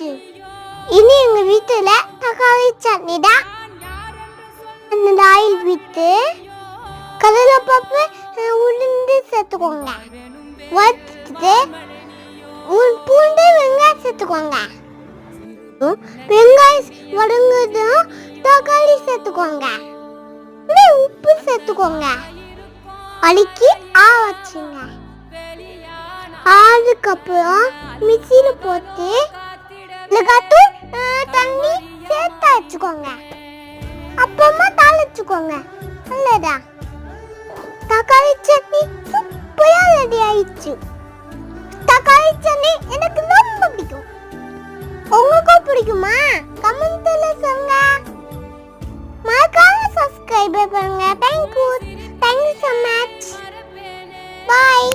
ஆச்சு. இனி எங்க வீட்டுல தக்காளி சட்னி தான் அந்த ஆயில் விட்டு கடலை பருப்பு உளுந்து சேர்த்துக்கோங்க. வறுத்துட்டு பூண்டு வெங்காயம் சேர்த்துக்கோங்க. வெங்காயம் வதங்குதும் தக்காளி சேர்த்துக்கோங்க. உப்பு சேர்த்துக்கோங்க. அழுக்கி ஆ வச்சுங்க. அதுக்கப்புறம் மிக்சியில் போட்டு மிளகாத்தூள் தண்ணி சேர்த்து வச்சுக்கோங்க அப்புறமா தாளிச்சுக்கோங்க நல்லதா தக்காளி சட்னி சூப்பரா ரெடி ஆயிடுச்சு தக்காளி சட்னி எனக்கு ரொம்ப பிடிக்கும் உங்களுக்கும் பிடிக்குமா கமெண்ட்ல சொல்லுங்க மறக்காம சப்ஸ்கிரைப் பண்ணுங்க thank you thank you so much bye